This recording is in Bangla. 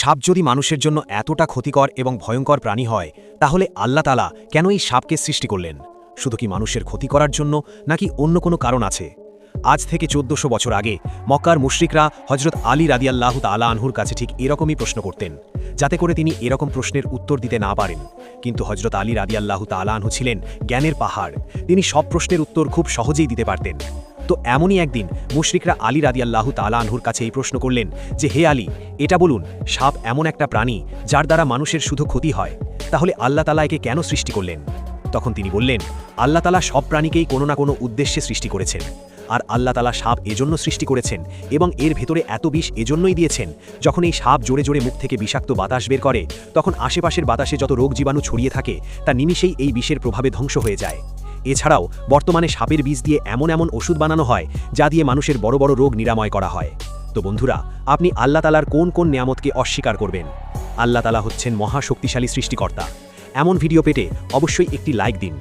সাপ যদি মানুষের জন্য এতটা ক্ষতিকর এবং ভয়ঙ্কর প্রাণী হয়, তাহলে আল্লাহ তালা কেন এই সাপকে সৃষ্টি করলেন? শুধু কি মানুষের ক্ষতি করার জন্য, নাকি অন্য কোনো কারণ আছে? আজ থেকে চোদ্দশো বছর আগে মক্কার মুশরিকরা হজরত আলী রাদিয়াল্লাহু তালা আনহুর কাছে ঠিক এরকমই প্রশ্ন করতেন, যাতে করে তিনি এরকম প্রশ্নের উত্তর দিতে না পারেন। কিন্তু হজরত আলী রাদিয়াল্লাহু তালা আনহু ছিলেন জ্ঞানের পাহাড়। তিনি সব প্রশ্নের উত্তর খুব সহজেই দিতে পারতেন। তো এমনই একদিন মুশরিকরা আলী রাদিয়াল্লাহু তালা আনহুর কাছে এই প্রশ্ন করলেন যে, হে আলী, এটা বলুন, সাপ এমন একটা প্রাণী যার দ্বারা মানুষের শুধু ক্ষতি হয়, তাহলে আল্লাহ তালা একে কেন সৃষ্টি করলেন? তখন তিনি বললেন, আল্লাহ তালা সব প্রাণীকেই কোনো না কোনো উদ্দেশ্যে সৃষ্টি করেছেন, আর আল্লাহ তালা সাপ এজন্য সৃষ্টি করেছেন এবং এর ভেতরে এত বিষ এজন্যই দিয়েছেন, যখন এই সাপ জোরে জোরে মুখ থেকে বিষাক্ত বাতাস বের করে, তখন আশেপাশের বাতাসে যত রোগ জীবাণু ছড়িয়ে থাকে, তা নিমিষেই এই বিষের প্রভাবে ধ্বংস হয়ে যায়। এছাড়াও বর্তমানে সাপের বীজ দিয়ে এমন এমন ওষুধ বানানো হয় যা দিয়ে মানুষের বড় বড় রোগ নিরাময় করা হয়। তো বন্ধুরা, আপনি আল্লাহ তালার কোন কোন নিয়ামতকে অস্বীকার করবেন? আল্লাহ তালা হচ্ছেন মহাশক্তিশালী সৃষ্টিকর্তা। এমন ভিডিও পেটে অবশ্যই একটি লাইক দিন।